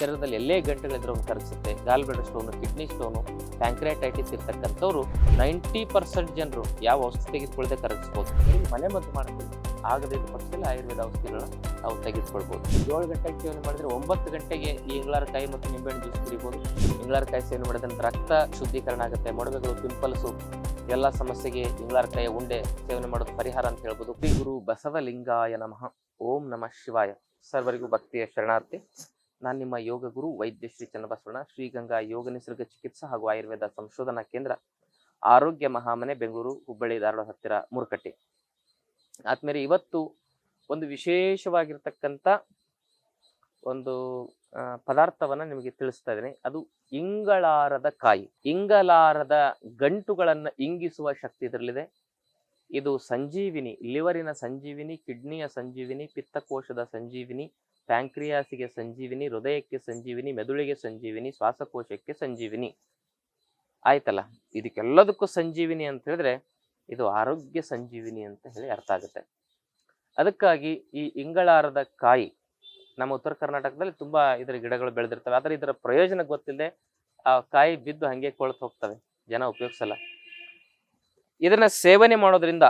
ಶರೀರದಲ್ಲಿ ಎಲ್ಲೇ ಗಂಟೆಗಳಿದ್ರೂ ಕರಗಿಸುತ್ತೆ gallbladder stone kidney stone pancreatitis ಇರ್ತಕ್ಕಂಥವ್ರು ನೈಂಟಿ ಪರ್ಸೆಂಟ್ ಜನರು ಯಾವ ಔಷಧಿ ತೆಗೆದುಕೊಳ್ಳದೆ ಕರಗಿಸ್ಬೋದು. ಮನೆ ಮದ್ದು ಮಾಡ್ಬೋದು ಆಗದೇ ಇದ್ದ ಪಕ್ಷದಲ್ಲಿ ಆಯುರ್ವೇದ ಔಷಧಿಗಳನ್ನ ನಾವು ತೆಗೆದುಕೊಳ್ಬೋದು. ಏಳು ಗಂಟೆಗೆ ಸೇವನೆ ಮಾಡಿದ್ರೆ ಒಂಬತ್ತು ಗಂಟೆಗೆ ಈ ಇಂಗ್ಲಾರಕಾಯಿ ಮತ್ತು ನಿಂಬೆಹಣ್ಣು ಜ್ಯೂಸ್ ಕುಡಿಬೋದು. ಇಂಗ್ಲಾರಕಾಯಿ ಸೇವನೆ ಮಾಡೋದ್ರಿಂದ ರಕ್ತ ಶುದ್ಧೀಕರಣ ಆಗುತ್ತೆ, ಮೊಡವೆಗಳು ಪಿಂಪಲ್ಸು ಎಲ್ಲ ಸಮಸ್ಯೆಗೆ ಇಂಗ್ಲಾರಕಾಯಿಯ ಉಂಡೆ ಸೇವನೆ ಮಾಡೋದು ಪರಿಹಾರ ಅಂತ ಹೇಳ್ಬೋದು. ಗುರು ಬಸವಲಿಂಗಾಯ ನಮಃ. ಓಂ ನಮಃ ಶಿವಾಯ. ಸರ್ವರಿಗೂ ಭಕ್ತಿಯ ಶರಣಾರ್ಥಿ. ನಾನು ನಿಮ್ಮ ಯೋಗ ಗುರು ವೈದ್ಯ ಶ್ರೀ ಚನ್ನಬಸವಣ್ಣ, ಶ್ರೀಗಂಗಾ ಯೋಗ ನಿಸರ್ಗ ಚಿಕಿತ್ಸಾ ಹಾಗೂ ಆಯುರ್ವೇದ ಸಂಶೋಧನಾ ಕೇಂದ್ರ, ಆರೋಗ್ಯ ಮಹಾಮನೆ, ಬೆಂಗಳೂರು, ಹುಬ್ಬಳ್ಳಿ, ಧಾರವಾಡ ಹತ್ತಿರ ಮುರುಕಟ್ಟೆ. ಆದ್ಮೇಲೆ ಇವತ್ತು ಒಂದು ವಿಶೇಷವಾಗಿರ್ತಕ್ಕಂಥ ಒಂದು ಪದಾರ್ಥವನ್ನು ನಿಮಗೆ ತಿಳಿಸ್ತಾ ಇದ್ದೀನಿ. ಅದು ಇಂಗಳಾರದ ಕಾಯಿ. ಇಂಗಲಾರದ ಗಂಟುಗಳನ್ನು ಇಂಗಿಸುವ ಶಕ್ತಿ ಇದರಲ್ಲಿದೆ. ಇದು ಸಂಜೀವಿನಿ, ಲಿವರಿನ ಸಂಜೀವಿನಿ, ಕಿಡ್ನಿಯ ಸಂಜೀವಿನಿ, ಪಿತ್ತಕೋಶದ ಸಂಜೀವಿನಿ ಪ್ಯಾಂಕ್ರಿಯಾಸಿಗೆ ಸಂಜೀವಿನಿ, ಹೃದಯಕ್ಕೆ ಸಂಜೀವಿನಿ, ಮೆದುಳಿಗೆ ಸಂಜೀವಿನಿ, ಶ್ವಾಸಕೋಶಕ್ಕೆ ಸಂಜೀವಿನಿ. ಆಯ್ತಲ್ಲ? ಇದಕ್ಕೆಲ್ಲದಕ್ಕೂ ಸಂಜೀವಿನಿ ಅಂತ ಹೇಳಿದ್ರೆ ಇದು ಆರೋಗ್ಯ ಸಂಜೀವಿನಿ ಅಂತ ಹೇಳಿ ಅರ್ಥ ಆಗುತ್ತೆ. ಅದಕ್ಕಾಗಿ ಈ ಇಂಗಳಾರದ ಕಾಯಿ ನಮ್ಮ ಉತ್ತರ ಕರ್ನಾಟಕದಲ್ಲಿ ತುಂಬಾ ಇದರ ಗಿಡಗಳು ಬೆಳೆದಿರ್ತವೆ. ಆದರೆ ಇದರ ಪ್ರಯೋಜನ ಗೊತ್ತಿಲ್ಲದೆ ಆ ಕಾಯಿ ಬಿದ್ದು ಹಂಗೆ ಕೊಳ್ತು ಹೋಗ್ತವೆ. ಜನ ಉಪಯೋಗಿಸಲ್ಲ. ಇದನ್ನ ಸೇವನೆ ಮಾಡೋದ್ರಿಂದ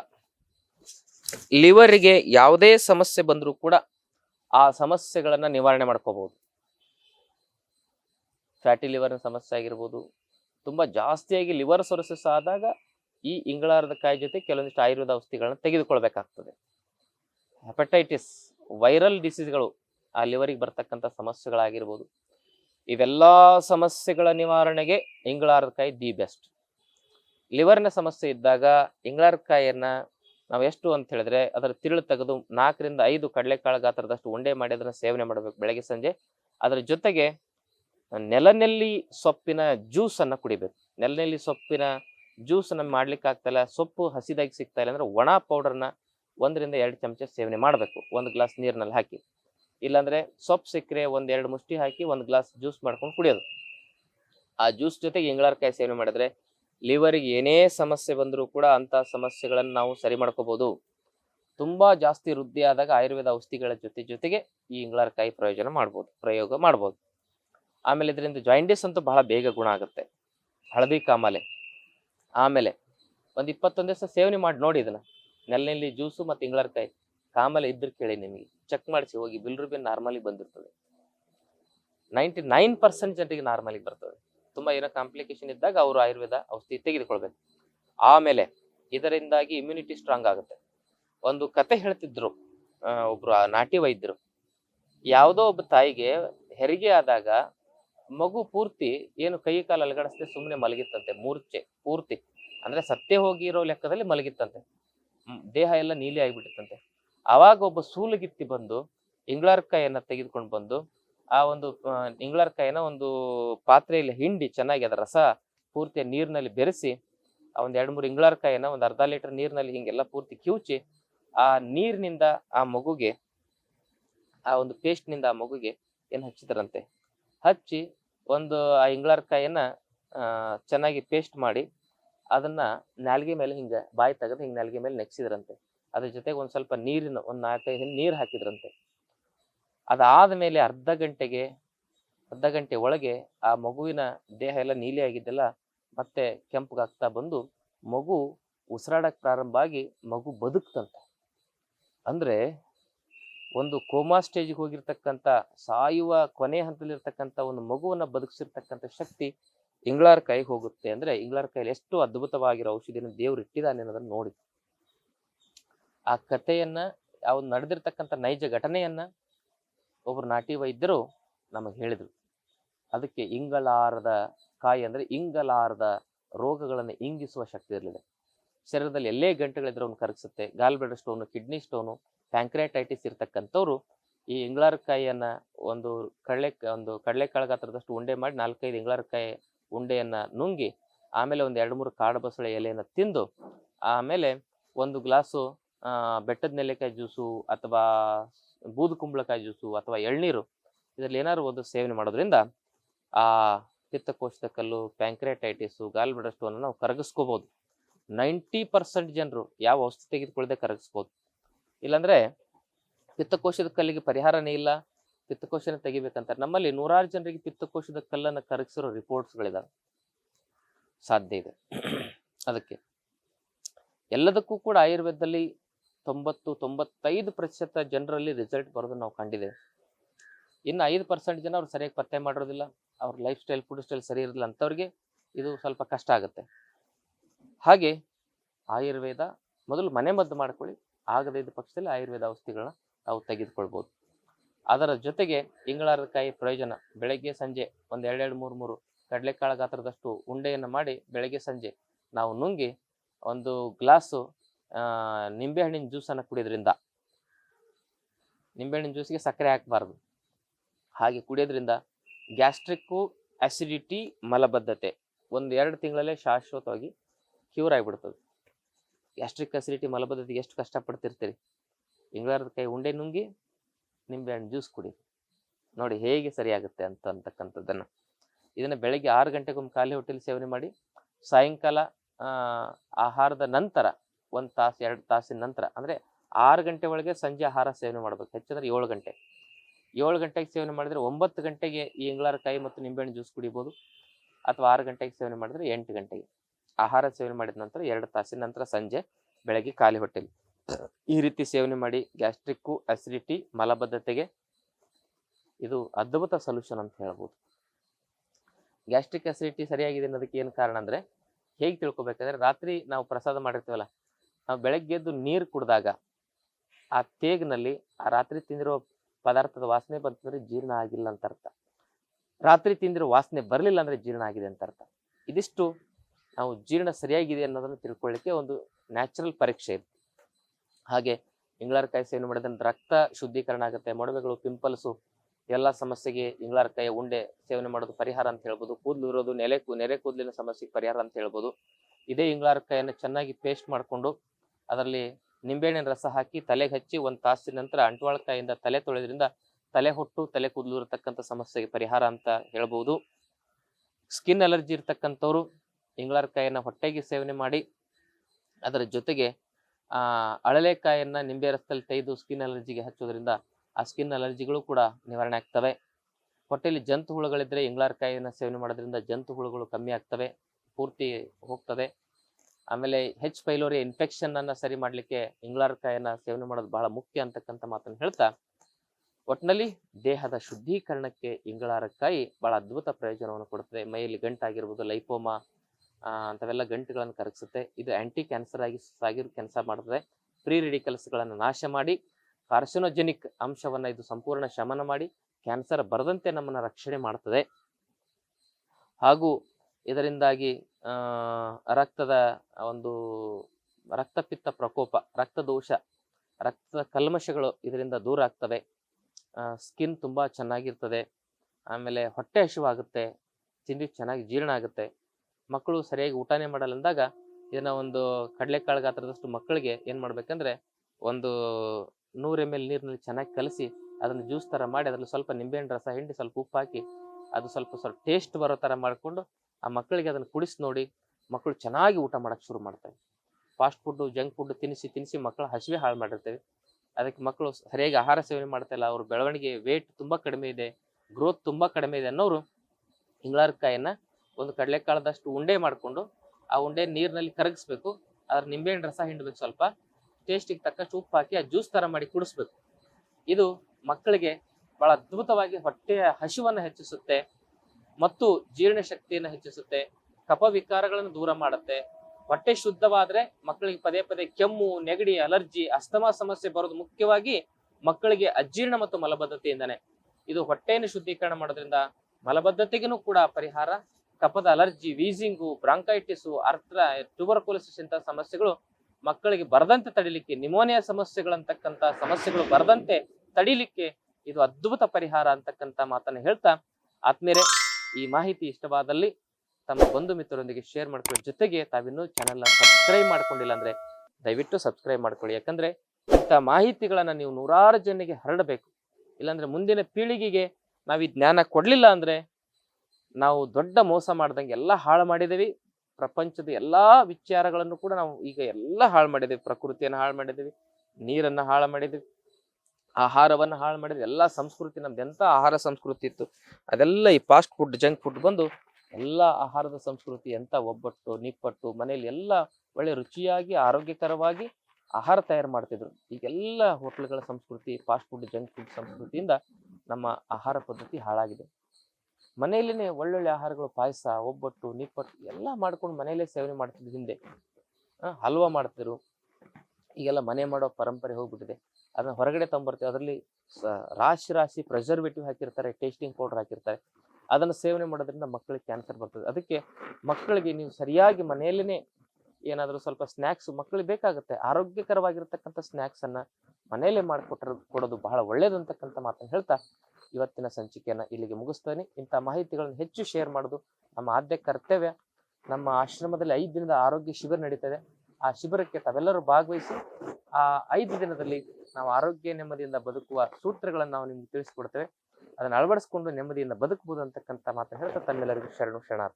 ಲಿವರಿಗೆ ಯಾವುದೇ ಸಮಸ್ಯೆ ಬಂದರೂ ಕೂಡ ಆ ಸಮಸ್ಯೆಗಳನ್ನು ನಿವಾರಣೆ ಮಾಡ್ಕೋಬೋದು ಫ್ಯಾಟಿ ಲಿವರ್ನ ಸಮಸ್ಯೆ ಆಗಿರ್ಬೋದು, ತುಂಬ ಜಾಸ್ತಿಯಾಗಿ ಲಿವರ್ ಸೊರಸಸ್ ಆದಾಗ ಈ ಇಂಗಳಾರದ ಕಾಯಿ ಜೊತೆ ಕೆಲವೊಂದಿಷ್ಟು ಆಯುರ್ವೇದ ಔಷಧಿಗಳನ್ನ ತೆಗೆದುಕೊಳ್ಬೇಕಾಗ್ತದೆ. ಹೆಪಟೈಟಿಸ್ ವೈರಲ್ ಡಿಸೀಸ್ಗಳು ಆ ಲಿವರಿಗೆ ಬರ್ತಕ್ಕಂಥ ಸಮಸ್ಯೆಗಳಾಗಿರ್ಬೋದು. ಇವೆಲ್ಲ ಸಮಸ್ಯೆಗಳ ನಿವಾರಣೆಗೆ ಇಂಗಳಾರದ ಕಾಯಿ ದಿ ಬೆಸ್ಟ್ ಲಿವರ್ನ ಸಮಸ್ಯೆ ಇದ್ದಾಗ ಇಂಗಳಾರದ ಕಾಯಿಯನ್ನ ನಾವು ಎಷ್ಟು ಅಂತ ಹೇಳಿದ್ರೆ ಅದರ ತಿರುಳು ತೆಗೆದು ನಾಲ್ಕರಿಂದ ಐದು ಕಡಲೆಕಾಳು ಗಾತ್ರದಷ್ಟು ಉಂಡೆ ಮಾಡಿ ಅದನ್ನು ಸೇವನೆ ಮಾಡಬೇಕು ಬೆಳಗ್ಗೆ ಸಂಜೆ. ಅದರ ಜೊತೆಗೆ ನೆಲನೆಲ್ಲಿ ಸೊಪ್ಪಿನ ಜ್ಯೂಸನ್ನು ಕುಡಿಬೇಕು. ನೆಲನೆಲ್ಲಿ ಸೊಪ್ಪಿನ ಜ್ಯೂಸನ್ನು ಮಾಡ್ಲಿಕ್ಕೆ ಆಗ್ತಾಯಿಲ್ಲ ಸೊಪ್ಪು ಹಸಿದಾಗಿ ಸಿಗ್ತಾ ಇಲ್ಲ ಅಂದ್ರೆ ಒಣ ಪೌಡರ್ನ ಒಂದರಿಂದ ಎರಡು ಚಮಚ ಸೇವನೆ ಮಾಡಬೇಕು. ಒಂದು ಗ್ಲಾಸ್ ನೀರಿನಲ್ಲಿ ಹಾಕಿ. ಇಲ್ಲಾಂದರೆ ಸೊಪ್ಪು ಸಿಕ್ಕರೆ ಒಂದ್ ಎರಡು ಮುಷ್ಟಿ ಹಾಕಿ ಒಂದು ಗ್ಲಾಸ್ ಜ್ಯೂಸ್ ಮಾಡ್ಕೊಂಡು ಕುಡಿಯೋದು. ಆ ಜ್ಯೂಸ್ ಜೊತೆಗೆ ಇಂಗ್ಳಾರ್ಕಾಯಿ ಸೇವನೆ ಮಾಡಿದ್ರೆ ಲಿವರಿಗೆ ಏನೇ ಸಮಸ್ಯೆ ಬಂದರೂ ಕೂಡ ಅಂತ ಸಮಸ್ಯೆಗಳನ್ನು ನಾವು ಸರಿ ಮಾಡ್ಕೋಬೋದು. ತುಂಬಾ ಜಾಸ್ತಿ ವೃದ್ಧಿ ಆದಾಗ ಆಯುರ್ವೇದ ಔಷಧಿಗಳ ಜೊತೆ ಜೊತೆಗೆ ಈ ಇಂಗಳಾರಕಾಯಿ ಪ್ರಯೋಜನ ಮಾಡ್ಬೋದು, ಪ್ರಯೋಗ ಮಾಡ್ಬೋದು. ಆಮೇಲೆ ಇದರಿಂದ ಜಾಯಿಂಡಿಸ್ ಅಂತೂ ಬಹಳ ಬೇಗ ಗುಣ ಆಗುತ್ತೆ. ಹಳದಿ ಕಾಮಾಲೆ. ಆಮೇಲೆ ಒಂದು ಇಪ್ಪತ್ತೊಂದು ದಿವಸ ಸೇವನೆ ಮಾಡಿ ನೋಡಿ ಇದನ್ನು. ನೆಲನೆಲ್ಲಿ ಜ್ಯೂಸು ಮತ್ತು ಇಂಗಳಾರಕಾಯಿ ಕಾಮಾಲೆ ಇದ್ರೆ ಕೇಳಿ ನಿಮಗೆ. ಚೆಕ್ ಮಾಡಿಸಿ ಹೋಗಿ ಬಿಲ್ರುಬಿನ್ ನಾರ್ಮಲಿ ಬಂದಿರ್ತದೆ. ನೈಂಟಿ ನೈನ್ ಪರ್ಸೆಂಟ್ ಜನರಿಗೆ ನಾರ್ಮಲಿಗೆ ಬರ್ತದೆ. ತುಂಬಾ ಏನೋ ಕಾಂಪ್ಲಿಕೇಶನ್ ಇದ್ದಾಗ ಅವರು ಆಯುರ್ವೇದ ಔಷಧಿ ತೆಗೆದುಕೊಳ್ಬೇಕು. ಆಮೇಲೆ ಇದರಿಂದಾಗಿ ಇಮ್ಯುನಿಟಿ ಸ್ಟ್ರಾಂಗ್ ಆಗುತ್ತೆ. ಒಂದು ಕತೆ ಹೇಳ್ತಿದ್ರು ಒಬ್ರು ನಾಟಿ ವೈದ್ಯರು. ಯಾವುದೋ ಒಬ್ಬ ತಾಯಿಗೆ ಹೆರಿಗೆ ಆದಾಗ ಮಗು ಪೂರ್ತಿ ಏನು ಕೈ ಕಾಲು ಅಲಗಡಿಸದೆ ಸುಮ್ಮನೆ ಮಲಗಿತ್ತಂತೆ, ಮೂರ್ಛೆ, ಪೂರ್ತಿ. ಅಂದ್ರೆ ಸತ್ತೇ ಹೋಗಿರೋ ಲೆಕ್ಕದಲ್ಲಿ ಮಲಗಿತ್ತಂತೆ. ದೇಹ ಎಲ್ಲ ನೀಲಿ ಆಗಿಬಿಟ್ಟಿತ್ತಂತೆ. ಆವಾಗ ಒಬ್ಬ ಸೂಲಗಿತ್ತಿ ಬಂದು ಇಂಗ್ಳಾರ್ಕಾಯನ್ನ ತೆಗೆದುಕೊಂಡು ಬಂದು ಆ ಒಂದು ಆ, ಇಂಗ್ಲಾರ್ಕಾಯಿನ ಒಂದು ಪಾತ್ರೆಯಲ್ಲಿ ಹಿಂಡಿ ಚೆನ್ನಾಗಿ ಅದರ ರಸ ಪೂರ್ತಿ ನೀರಿನಲ್ಲಿ ಬೆರೆಸಿ ಆ ಒಂದು ಎರಡು ಮೂರು ಇಂಗ್ಳರ್ಕಾಯಿನ ಒಂದು ಅರ್ಧ ಲೀಟರ್ ನೀರಿನಲ್ಲಿ ಹಿಂಗೆಲ್ಲ ಪೂರ್ತಿ ಕಿವುಚಿ ಆ ನೀರಿನಿಂದ ಆ ಮಗುಗೆ ಆ ಒಂದು ಪೇಸ್ಟ್ನಿಂದ ಆ ಮಗುಗೆ ಏನು ಹಚ್ಚಿದ್ರಂತೆ? ಹಚ್ಚಿ ಒಂದು ಆ ಇಂಗ್ಳರ್ಕಾಯಿನ ಚೆನ್ನಾಗಿ ಪೇಸ್ಟ್ ಮಾಡಿ ಅದನ್ನ ನಾಲ್ಗೆ ಮೇಲೆ ಹಿಂಗೆ ಬಾಯಿ ತೆಗೆದು ಹಿಂಗೆ ನಾಲ್ಗೆ ಮೇಲೆ ನೆಕ್ಸಿದ್ರಂತೆ. ಅದ್ರ ಜೊತೆಗೆ ಒಂದು ಸ್ವಲ್ಪ ನೀರಿನ ಒಂದು ನಾಲ್ಕೈದು ನೀರು ಹಾಕಿದ್ರಂತೆ. ಅದಾದ ಮೇಲೆ ಅರ್ಧ ಗಂಟೆಗೆ, ಅರ್ಧ ಗಂಟೆ ಒಳಗೆ ಆ ಮಗುವಿನ ದೇಹ ಎಲ್ಲ ನೀಲಿ ಆಗಿದ್ದೆಲ್ಲ ಮತ್ತೆ ಕೆಂಪಗಾಗ್ತಾ ಬಂದು ಮಗು ಉಸಿರಾಡಕ್ಕೆ ಪ್ರಾರಂಭ ಆಗಿ ಮಗು ಬದುಕ್ತಂತೆ. ಅಂದ್ರೆ ಒಂದು ಕೋಮಾ ಸ್ಟೇಜ್ಗೆ ಹೋಗಿರ್ತಕ್ಕಂಥ, ಸಾಯುವ ಕೊನೆ ಹಂತದಲ್ಲಿರ್ತಕ್ಕಂಥ ಒಂದು ಮಗುವನ್ನು ಬದುಕಿಸಿರ್ತಕ್ಕಂಥ ಶಕ್ತಿ ಇಂಗ್ಲಾರ್ ಕೈಗೆ ಹೋಗುತ್ತೆ. ಅಂದ್ರೆ ಇಂಗ್ಲಾರ್ ಕೈಯಲ್ಲಿ ಎಷ್ಟು ಅದ್ಭುತವಾಗಿರೋ ಔಷಧಿಯನ್ನು ದೇವ್ರು ಇಟ್ಟಿದ್ದಾನೆ ಅನ್ನೋದನ್ನು ನೋಡಿ. ಆ ಕಥೆಯನ್ನು ಅವ್ನು ನಡೆದಿರ್ತಕ್ಕಂಥ ನೈಜ ಘಟನೆಯನ್ನ ಒಬ್ರು ನಾಟಿ ವೈದ್ಯರು ನಮಗೆ ಹೇಳಿದರು. ಅದಕ್ಕೆ ಇಂಗಲಾರದ ಕಾಯಿ ಅಂದ್ರೆ ಇಂಗಲಾರದ ರೋಗಗಳನ್ನು ಇಂಗಿಸುವ ಶಕ್ತಿ ಇರಲಿದೆ. ಶರೀರದಲ್ಲಿ ಎಲ್ಲೇ ಗಂಟೆಗಳಿದ್ರೆ ಅವ್ನು ಕರಗಿಸುತ್ತೆ gallbladder stone kidney stone pancreatitis ಇರ್ತಕ್ಕಂಥವ್ರು ಈ ಇಂಗ್ಳಾರಕಾಯಿಯನ್ನು ಒಂದು ಕಡಲೆ ಒಂದು ಕಡಲೆಕಾಳು ಗಾತ್ರದಷ್ಟು ಉಂಡೆ ಮಾಡಿ ನಾಲ್ಕೈದು ಇಂಗ್ಲಾರಕಾಯಿ ಉಂಡೆಯನ್ನ ನುಂಗಿ ಆಮೇಲೆ ಒಂದು ಎರಡು ಮೂರು ಕಾಡು ಬಸಳೆ ಎಲೆಯನ್ನು ತಿಂದು ಆಮೇಲೆ ಒಂದು ಗ್ಲಾಸು ಬೆಟ್ಟದ ನೆಲ್ಲಿಕಾಯಿ ಜ್ಯೂಸು ಅಥವಾ ಬೂದು ಕುಂಬಳಕಾಯಿ ಜ್ಯೂಸು ಅಥವಾ ಎಳ್ನೀರು ಇದರಲ್ಲಿ ಏನಾದ್ರು ಒಂದು ಸೇವನೆ ಮಾಡೋದ್ರಿಂದ ಆ ಪಿತ್ತಕೋಶದ ಕಲ್ಲು ಪ್ಯಾಂಕ್ರಿಯಾಟೈಟಿಸು ಸ್ಟೋನ್ ನಾವು ಕರಗಿಸ್ಕೋಬಹುದು ನೈಂಟಿ ಪರ್ಸೆಂಟ್ ಜನರು ಯಾವ ಔಷಧಿ ತೆಗೆದುಕೊಳ್ಳದೆ ಕರಗಿಸ್ಬೋದು. ಇಲ್ಲಾಂದ್ರೆ ಪಿತ್ತಕೋಶದ ಕಲ್ಲಿಗೆ ಪರಿಹಾರನೇ ಇಲ್ಲ. ಪಿತ್ತಕೋಶನ ತೆಗಿಬೇಕಂತಾರೆ ನಮ್ಮಲ್ಲಿ ನೂರಾರು ಜನರಿಗೆ ಪಿತ್ತಕೋಶದ ಕಲ್ಲನ್ನು ಕರಗಿಸಿರೋ ರಿಪೋರ್ಟ್ಸ್ಗಳಿದಾವೆ ಸಾಧ್ಯ ಇದೆ. ಅದಕ್ಕೆ ಎಲ್ಲದಕ್ಕೂ ಕೂಡ ಆಯುರ್ವೇದದಲ್ಲಿ ತೊಂಬತ್ತು, ತೊಂಬತ್ತೈದು ಪ್ರತಿಶತ ಜನರಲ್ಲಿ ರಿಸಲ್ಟ್ ಬರೋದು ನಾವು ಕಂಡಿದ್ದೇವೆ. ಇನ್ನು ಐದು ಪರ್ಸೆಂಟ್ ಜನ ಅವ್ರು ಸರಿಯಾಗಿ ಪತ್ತೆ ಮಾಡಿರೋದಿಲ್ಲ. ಅವ್ರ ಲೈಫ್ ಸ್ಟೈಲ್ ಫುಡ್ ಸ್ಟೈಲ್ ಸರಿ ಇರಲಿಲ್ಲ ಅಂಥವ್ರಿಗೆ ಇದು ಸ್ವಲ್ಪ ಕಷ್ಟ ಆಗುತ್ತೆ. ಹಾಗೆ ಆಯುರ್ವೇದ ಮೊದಲು ಮನೆ ಮದ್ದು ಮಾಡ್ಕೊಳ್ಳಿ, ಆಗದೇ ಇದ್ದ ಪಕ್ಷದಲ್ಲಿ ಆಯುರ್ವೇದ ಔಷಧಿಗಳನ್ನ ನಾವು ತೆಗೆದುಕೊಳ್ಬೋದು. ಅದರ ಜೊತೆಗೆ ಇಂಗಳಾರಕಾಯಿ ಪ್ರಯೋಜನ, ಬೆಳಗ್ಗೆ, ಸಂಜೆ ಒಂದು ಎರಡೆರಡು, ಮೂರು ಮೂರು ಕಡಲೆಕಾಳು ಗಾತ್ರದಷ್ಟು ಉಂಡೆಯನ್ನು ಮಾಡಿ ಬೆಳಗ್ಗೆ, ಸಂಜೆ ನಾವು ನುಂಗಿ ಒಂದು ಗ್ಲಾಸು ನಿಂಬೆಹಣ್ಣಿನ ಜ್ಯೂಸನ್ನು ಕುಡಿಯೋದ್ರಿಂದ, ನಿಂಬೆಹಣ್ಣಿನ ಜ್ಯೂಸ್ಗೆ ಸಕ್ಕರೆ ಹಾಕಬಾರ್ದು. ಹಾಗೆ ಕುಡಿಯೋದ್ರಿಂದ ಗ್ಯಾಸ್ಟ್ರಿಕ್ಕು ಅಸಿಡಿಟಿ ಮಲಬದ್ಧತೆ ಒಂದು ಎರಡು ತಿಂಗಳಲ್ಲೇ ಶಾಶ್ವತವಾಗಿ ಕ್ಯೂರ್ ಆಗಿಬಿಡ್ತದೆ. ಗ್ಯಾಸ್ಟ್ರಿಕ್ ಅಸಿಡಿಟಿ ಮಲಬದ್ಧತೆಗೆ ಎಷ್ಟು ಕಷ್ಟಪಡ್ತಿರ್ತೀರಿ? ಇಂಗ್ಲಾರದ ಕೈ ಉಂಡೆ ನುಂಗಿ ನಿಂಬೆಹಣ್ಣು ಜ್ಯೂಸ್ ಕುಡಿ. ನೋಡಿ ಹೇಗೆ ಸರಿಯಾಗುತ್ತೆ ಅಂತ ಅಂತಕ್ಕಂಥದ್ದನ್ನು. ಇದನ್ನು ಬೆಳಗ್ಗೆ ಆರು ಗಂಟೆಗೊಮ್ಮೆ ಖಾಲಿ ಹೊಟ್ಟೆಲಿ ಸೇವನೆ ಮಾಡಿ, ಸಾಯಂಕಾಲ ಆಹಾರದ ನಂತರ ಒಂದು ತಾಸು, ಎರಡು ತಾಸಿನ ನಂತರ, ಅಂದರೆ ಆರು ಗಂಟೆ ಒಳಗೆ ಸಂಜೆ ಆಹಾರ ಸೇವನೆ ಮಾಡಬೇಕು. ಹೆಚ್ಚಂದ್ರೆ ಏಳು ಗಂಟೆ. ಏಳು ಗಂಟೆಗೆ ಸೇವನೆ ಮಾಡಿದ್ರೆ ಒಂಬತ್ತು ಗಂಟೆಗೆ ಈ ಇಂಗಳಾರಕಾಯಿ ಮತ್ತು ನಿಂಬೆಹಣ್ಣು ಜ್ಯೂಸ್ ಕುಡಿಬೋದು. ಅಥವಾ ಆರು ಗಂಟೆಗೆ ಸೇವನೆ ಮಾಡಿದ್ರೆ ಎಂಟು ಗಂಟೆಗೆ. ಆಹಾರ ಸೇವನೆ ಮಾಡಿದ ನಂತರ ಎರಡು ತಾಸಿನ ನಂತರ ಸಂಜೆ ಬೆಳಗ್ಗೆ ಖಾಲಿ ಹೊಟ್ಟೆಲಿ. ಈ ರೀತಿ ಸೇವನೆ ಮಾಡಿ ಗ್ಯಾಸ್ಟ್ರಿಕ್ಕು, ಅಸಿಡಿಟಿ, ಮಲಬದ್ಧತೆಗೆ ಇದು ಅದ್ಭುತ ಸೊಲ್ಯೂಷನ್ ಅಂತ ಹೇಳ್ಬೋದು. ಗ್ಯಾಸ್ಟ್ರಿಕ್ ಅಸಿಡಿಟಿ ಸರಿಯಾಗಿದೆ ಅನ್ನೋದಕ್ಕೆ ಏನು ಕಾರಣ ಅಂದರೆ, ಹೇಗೆ ತಿಳ್ಕೊಬೇಕಂದ್ರೆ ರಾತ್ರಿ ನಾವು ಪ್ರಸಾದ ಮಾಡಿರ್ತೀವಲ್ಲ ನಾವು ಬೆಳಗ್ಗೆ ಎದ್ದು ನೀರು ಕುಡಿದಾಗ ಆ ತೇಗ್ನಲ್ಲಿ ಆ ರಾತ್ರಿ ತಿಂದಿರೋ ಪದಾರ್ಥದ ವಾಸನೆ ಬಂತಂದ್ರೆ ಜೀರ್ಣ ಆಗಿಲ್ಲ ಅಂತ ಅರ್ಥ. ರಾತ್ರಿ ತಿಂದಿರೋ ವಾಸನೆ ಬರಲಿಲ್ಲ ಅಂದ್ರೆ ಜೀರ್ಣ ಆಗಿದೆ ಅಂತ ಅರ್ಥ. ಇದಿಷ್ಟು ನಾವು ಜೀರ್ಣ ಸರಿಯಾಗಿದೆ ಅನ್ನೋದನ್ನು ತಿಳ್ಕೊಳ್ಳಿಕ್ಕೆ ಒಂದು ನ್ಯಾಚುರಲ್ ಪರೀಕ್ಷೆ ಇತ್ತು ಹಾಗೆ ಇಂಗಳಾರಕಾಯಿ ಸೇವನೆ ಮಾಡಿದ್ರೆ ರಕ್ತ ಶುದ್ಧೀಕರಣ ಆಗುತ್ತೆ, ಮೊಡವೆಗಳು, ಪಿಂಪಲ್ಸು, ಎಲ್ಲ ಸಮಸ್ಯೆಗೆ ಇಂಗಳಾರಕಾಯಿ ಉಂಡೆ ಸೇವನೆ ಮಾಡೋದು ಪರಿಹಾರ ಅಂತ ಹೇಳ್ಬೋದು. ಕೂದಲು ಇರೋದು ನೆಲೆ ನೆರೆ ಕೂದಲಿನ ಸಮಸ್ಯೆಗೆ ಪರಿಹಾರ ಅಂತ ಹೇಳ್ಬೋದು. ಇದೇ ಇಂಗಳಾರಕಾಯಿಯನ್ನು ಚೆನ್ನಾಗಿ ಪೇಸ್ಟ್ ಮಾಡಿಕೊಂಡು ಅದರಲ್ಲಿ ನಿಂಬೆಹಣ್ಣಿನ ರಸ ಹಾಕಿ ತಲೆಗೆ ಹಚ್ಚಿ ಒಂದು ತಾಸಿನ ನಂತರ ಅಂಟವಾಳಕಾಯಿಂದ ತಲೆ ತೊಳೆದ್ರಿಂದ ತಲೆ ಹೊಟ್ಟು, ತಲೆ ಕೂದಲು ಇರತಕ್ಕಂಥ ಸಮಸ್ಯೆಗೆ ಪರಿಹಾರ ಅಂತ ಹೇಳ್ಬೋದು. ಸ್ಕಿನ್ ಅಲರ್ಜಿ ಇರ್ತಕ್ಕಂಥವ್ರು ಇಂಗಳಾರಕಾಯಿಯನ್ನು ಹೊಟ್ಟೆಗೆ ಸೇವನೆ ಮಾಡಿ, ಅದರ ಜೊತೆಗೆ ಅಳಲೆಕಾಯನ್ನ ನಿಂಬೆ ರಸದಲ್ಲಿ ತೆಗೆದು ಸ್ಕಿನ್ ಅಲರ್ಜಿಗೆ ಹಚ್ಚೋದ್ರಿಂದ ಆ ಸ್ಕಿನ್ ಅಲರ್ಜಿಗಳು ಕೂಡ ನಿವಾರಣೆ ಆಗ್ತವೆ. ಹೊಟ್ಟೆಯಲ್ಲಿ ಜಂತು ಹುಳುಗಳಿದ್ರೆ ಇಂಗಳಾರಕಾಯಿಯನ್ನು ಸೇವನೆ ಮಾಡೋದ್ರಿಂದ ಜಂತು ಹುಳುಗಳು ಕಮ್ಮಿ ಆಗ್ತವೆ, ಪೂರ್ತಿ ಹೋಗ್ತದೆ. ಆಮೇಲೆ ಹೆಚ್ ಪೈಲೋರಿ ಇನ್ಫೆಕ್ಷನ್ ಅನ್ನ ಸರಿ ಮಾಡ್ಲಿಕ್ಕೆ ಕಾಯನ್ನ ಸೇವನೆ ಮಾಡೋದು ಬಹಳ ಮುಖ್ಯ ಅಂತಕ್ಕಂಥ ಮಾತನ್ನು ಹೇಳ್ತಾ ಒಟ್ಟಿನಲ್ಲಿ ದೇಹದ ಶುದ್ಧೀಕರಣಕ್ಕೆ ಇಂಗಳಾರಕಾಯಿ ಬಹಳ ಅದ್ಭುತ ಪ್ರಯೋಜನವನ್ನು ಕೊಡುತ್ತದೆ. ಮೈಯಲ್ಲಿ ಗಂಟಾಗಿರ್ಬೋದು ಲೈಪೋಮಾ ಅಂಥವೆಲ್ಲ ಗಂಟುಗಳನ್ನು ಕರಗಿಸುತ್ತೆ. ಇದು ಆಂಟಿ ಕ್ಯಾನ್ಸರ್ ಆಗಿ ಸಾಗಿರೋ ಕೆಲಸ ಮಾಡುತ್ತದೆ ಫ್ರೀ ರೆಡಿಕಲ್ಸ್ಗಳನ್ನು ನಾಶ ಮಾಡಿ ಕಾರ್ಸಿನೋಜೆನಿಕ್ ಅಂಶವನ್ನು ಇದು ಸಂಪೂರ್ಣ ಶಮನ ಮಾಡಿ ಕ್ಯಾನ್ಸರ್ ಬರದಂತೆ ನಮ್ಮನ್ನು ರಕ್ಷಣೆ ಮಾಡುತ್ತದೆ ಹಾಗೂ ಇದರಿಂದಾಗಿ ರಕ್ತದ ಒಂದು ರಕ್ತಪಿತ್ತ ಪ್ರಕೋಪ, ರಕ್ತದೋಷ, ರಕ್ತದ ಕಲ್ಮಶಗಳು ಇದರಿಂದ ದೂರ ಆಗ್ತವೆ. ಸ್ಕಿನ್ ತುಂಬ ಚೆನ್ನಾಗಿರ್ತದೆ. ಆಮೇಲೆ ಹೊಟ್ಟೆ ಹಸಿವಾಗುತ್ತೆ, ತಿಂಡಿ ಚೆನ್ನಾಗಿ ಜೀರ್ಣ ಆಗುತ್ತೆ. ಮಕ್ಕಳು ಸರಿಯಾಗಿ ಊಟನೇ ಮಾಡಲ್ಲ ಅಂದಾಗ, ಇದನ್ನ ಒಂದು ಕಡಲೆಕಾಳು ಗಾತ್ರದಷ್ಟು ಮಕ್ಕಳಿಗೆ ಏನು ಮಾಡಬೇಕಂದ್ರೆ, ಒಂದು ನೂರು ಎಂ ಎಲ್ ನೀರಿನಲ್ಲಿ ಚೆನ್ನಾಗಿ ಕಲಸಿ, ಅದನ್ನು ಜ್ಯೂಸ್ ಥರ ಮಾಡಿ, ಅದರಲ್ಲಿ ಸ್ವಲ್ಪ ನಿಂಬೆಹಣ್ಣು ರಸ, ಹಿಂಡಿ ಸ್ವಲ್ಪ ಉಪ್ಪು ಹಾಕಿ, ಅದು ಸ್ವಲ್ಪ ಸ್ವಲ್ಪ ಟೇಸ್ಟ್ ಬರೋ ಥರ ಮಾಡ್ಕೊಂಡು ಆ ಮಕ್ಕಳಿಗೆ ಅದನ್ನು ಕುಡಿಸಿ ನೋಡಿ ಮಕ್ಕಳು ಚೆನ್ನಾಗಿ ಊಟ ಮಾಡೋಕ್ಕೆ ಶುರು ಮಾಡ್ತವೆ. ಫಾಸ್ಟ್ ಫುಡ್ಡು ಜಂಕ್ ಫುಡ್ ತಿನ್ನಿಸಿ ತಿನ್ನಿಸಿ ಮಕ್ಕಳ ಹಸಿವೆ ಹಾಳು ಮಾಡಿರ್ತೇವೆ. ಅದಕ್ಕೆ ಮಕ್ಕಳು ಸರಿಯಾಗಿ ಆಹಾರ ಸೇವನೆ ಮಾಡ್ತಾ ಇಲ್ಲ, ಅವ್ರ ಬೆಳವಣಿಗೆ ವೇಟ್ ತುಂಬ ಕಡಿಮೆ ಇದೆ ಗ್ರೋತ್ ತುಂಬ ಕಡಿಮೆ ಇದೆ ಅನ್ನೋರು ಇಂಗಳಾರಕಾಯನ್ನ ಒಂದು ಕಡಲೆಕಾಳದಷ್ಟು ಉಂಡೆ ಮಾಡಿಕೊಂಡು ಆ ಉಂಡೆ ನೀರಿನಲ್ಲಿ ಕರಗಿಸ್ಬೇಕು. ಅದ್ರ ನಿಂಬೆಹಣ್ಣು ರಸ ಹಿಂಡ್ಬೇಕು ಸ್ವಲ್ಪ. ಟೇಸ್ಟಿಗೆ ತಕ್ಕಷ್ಟು ಉಪ್ಪು ಹಾಕಿ ಆ ಜ್ಯೂಸ್ ಥರ ಮಾಡಿ ಕುಡಿಸ್ಬೇಕು. ಇದು ಮಕ್ಕಳಿಗೆ ಭಾಳ ಅದ್ಭುತವಾಗಿ ಹೊಟ್ಟೆಯ ಹಸಿವನ್ನು ಹೆಚ್ಚಿಸುತ್ತೆ. ಮತ್ತು ಜೀರ್ಣ ಶಕ್ತಿಯನ್ನು ಹೆಚ್ಚಿಸುತ್ತೆ ಕಪ ವಿಕಾರಗಳನ್ನು ದೂರ ಮಾಡುತ್ತೆ. ಹೊಟ್ಟೆ ಶುದ್ಧವಾದ್ರೆ ಮಕ್ಕಳಿಗೆ ಪದೇ ಪದೇ ಕೆಮ್ಮು, ನೆಗಡಿ, ಅಲರ್ಜಿ, ಅಸ್ತಮಾ ಸಮಸ್ಯೆ ಬರೋದು ಮುಖ್ಯವಾಗಿ ಮಕ್ಕಳಿಗೆ ಅಜೀರ್ಣ ಮತ್ತು ಮಲಬದ್ಧತೆಯಿಂದನೆ. ಇದು ಹೊಟ್ಟೆಯನ್ನು ಶುದ್ಧೀಕರಣ ಮಾಡೋದ್ರಿಂದ ಮಲಬದ್ಧತೆಗೂ ಕೂಡ ಪರಿಹಾರ. ಕಪದ ಅಲರ್ಜಿ, ವೀಸಿಂಗು, ಬ್ರಾಂಕೈಟಿಸು ಅರ್ಥ ಟ್ಯೂಬರ್ಕುಲೋಸಿಸ್ ಇಂತಹ ಸಮಸ್ಯೆಗಳು ಮಕ್ಕಳಿಗೆ ಬರದಂತೆ ತಡಿಲಿಕ್ಕೆ, ನಿಮೋನಿಯಾ ಸಮಸ್ಯೆಗಳಂತಕ್ಕಂತ ಸಮಸ್ಯೆಗಳು ಬರದಂತೆ ತಡಿಲಿಕ್ಕೆ ಇದು ಅದ್ಭುತ ಪರಿಹಾರ ಅಂತಕ್ಕಂತ ಮಾತನ್ನ ಹೇಳ್ತಾ, ಆತ್ಮೀಯರೇ ಈ ಮಾಹಿತಿ ಇಷ್ಟವಾದಲ್ಲಿ ತಮ್ಮ ಬಂಧು ಮಿತ್ರರೊಂದಿಗೆ ಶೇರ್ ಮಾಡ್ಕೊಳ್ಳಿ ಜೊತೆಗೆ ತಾವಿನ್ನೂ ಚಾನೆಲ್ನ ಸಬ್ಸ್ಕ್ರೈಬ್ ಮಾಡ್ಕೊಂಡಿಲ್ಲ ಅಂದರೆ ದಯವಿಟ್ಟು ಸಬ್ಸ್ಕ್ರೈಬ್ ಮಾಡ್ಕೊಳ್ಳಿ. ಯಾಕಂದರೆ ಇಂಥ ಮಾಹಿತಿಗಳನ್ನು ನೀವು ನೂರಾರು ಜನರಿಗೆ ಹರಡಬೇಕು. ಇಲ್ಲಾಂದರೆ ಮುಂದಿನ ಪೀಳಿಗೆಗೆ ನಾವು ಈ ಜ್ಞಾನ ಕೊಡಲಿಲ್ಲ ಅಂದರೆ ನಾವು ದೊಡ್ಡ ಮೋಸ ಮಾಡ್ದಂಗೆ ಎಲ್ಲ ಹಾಳು ಮಾಡಿದ್ದೀವಿ ಪ್ರಪಂಚದ ಎಲ್ಲ ವಿಚಾರಗಳನ್ನು ಕೂಡ ನಾವು ಈಗ ಎಲ್ಲ ಹಾಳು ಮಾಡಿದ್ದೀವಿ ಪ್ರಕೃತಿಯನ್ನು ಹಾಳು ಮಾಡಿದ್ದೀವಿ ನೀರನ್ನು ಹಾಳು ಮಾಡಿದೇವಿ. ಆಹಾರವನ್ನು ಹಾಳು ಮಾಡಿದ್ರೆ ಎಲ್ಲ ಸಂಸ್ಕೃತಿ ನಮ್ದು ಎಂತ ಆಹಾರ ಸಂಸ್ಕೃತಿ ಇತ್ತು, ಅದೆಲ್ಲ ಈ ಫಾಸ್ಟ್ ಫುಡ್ ಜಂಕ್ ಫುಡ್ ಬಂದು ಎಲ್ಲ ಆಹಾರದ ಸಂಸ್ಕೃತಿ ಎಂಥ ಒಬ್ಬಟ್ಟು, ನಿಪ್ಪಟ್ಟು, ಮನೆಯಲ್ಲಿ ಎಲ್ಲ ಒಳ್ಳೆ ರುಚಿಯಾಗಿ, ಆರೋಗ್ಯಕರವಾಗಿ ಆಹಾರ ತಯಾರು ಮಾಡ್ತಿದ್ರು. ಈಗೆಲ್ಲ ಹೋಟ್ಲ್ಗಳ ಸಂಸ್ಕೃತಿ ಫಾಸ್ಟ್ ಫುಡ್ ಜಂಕ್ ಫುಡ್ ಸಂಸ್ಕೃತಿಯಿಂದ ನಮ್ಮ ಆಹಾರ ಪದ್ಧತಿ ಹಾಳಾಗಿದೆ. ಮನೆಯಲ್ಲಿನೇ ಒಳ್ಳೊಳ್ಳೆ ಆಹಾರಗಳು, ಪಾಯಸ, ಒಬ್ಬಟ್ಟು, ನಿಪ್ಪಟ್ಟು ಎಲ್ಲ ಮಾಡ್ಕೊಂಡು ಮನೆಯಲ್ಲೇ ಸೇವನೆ ಮಾಡ್ತಿದ್ರು ಹಿಂದೆ ಹಲ್ವಾ ಮಾಡ್ತಿದ್ರು. ಈಗೆಲ್ಲ ಮನೆ ಮಾಡೋ ಪರಂಪರೆ ಹೋಗ್ಬಿಟ್ಟಿದೆ. ಅದನ್ನ ಹೊರಗಡೆ ತಗೊಂಡ್ಬರ್ತೀವಿ ಅದರಲ್ಲಿ ರಾಶಿ ರಾಶಿ ಪ್ರಿಸರ್ವೇಟಿವ್ ಹಾಕಿರ್ತಾರೆ ಟೇಸ್ಟಿಂಗ್ ಪೌಡರ್ ಹಾಕಿರ್ತಾರೆ. ಅದನ್ನು ಸೇವನೆ ಮಾಡೋದ್ರಿಂದ ಮಕ್ಕಳಿಗೆ ಕ್ಯಾನ್ಸರ್ ಬರ್ತದೆ. ಅದಕ್ಕೆ ಮಕ್ಕಳಿಗೆ ನೀವು ಸರಿಯಾಗಿ ಮನೆಯಲ್ಲೇ ಏನಾದರೂ ಸ್ವಲ್ಪ ಸ್ನ್ಯಾಕ್ಸ್ ಮಕ್ಕಳಿಗೆ ಬೇಕಾಗುತ್ತೆ. ಆರೋಗ್ಯಕರವಾಗಿರ್ತಕ್ಕಂಥ ಸ್ನ್ಯಾಕ್ಸನ್ನು ಮನೆಯಲ್ಲೇ ಮಾಡಿಕೊಟ್ರ ಕೊಡೋದು ಬಹಳ ಒಳ್ಳೇದು ಅಂತಕ್ಕಂಥ ಮಾತನ್ನು ಹೇಳ್ತಾ ಇವತ್ತಿನ ಸಂಚಿಕೆಯನ್ನ ಇಲ್ಲಿಗೆ ಮುಗಿಸ್ತೇನೆ. ಇಂಥ ಮಾಹಿತಿಗಳನ್ನು ಹೆಚ್ಚು ಶೇರ್ ಮಾಡೋದು ನಮ್ಮ ಆದ್ಯ ಕರ್ತವ್ಯ. ನಮ್ಮ ಆಶ್ರಮದಲ್ಲಿ ಐದು ದಿನದ ಆರೋಗ್ಯ ಶಿಬಿರ ನಡೀತದೆ. ಆ ಶಿಬಿರಕ್ಕೆ ತಾವೆಲ್ಲರೂ ಭಾಗವಹಿಸಿ ಆ ಐದು ದಿನದಲ್ಲಿ ನಾವು ಆರೋಗ್ಯ ನೆಮ್ಮದಿಯಿಂದ ಬದುಕುವ ಸೂತ್ರಗಳನ್ನು ನಾವು ನಿಮ್ಗೆ ತಿಳಿಸ್ಕೊಡ್ತೇವೆ. ಅದನ್ನು ಅಳವಡಿಸ್ಕೊಂಡು ನೆಮ್ಮದಿಯಿಂದ ಬದುಕಬಹುದು ಅಂತಕ್ಕಂಥ ಮಾತು ಹೇಳ್ತಾ ತಮ್ಮೆಲ್ಲರಿಗೂ ಶರಣು ಶರಣಾರ್ಥಿ.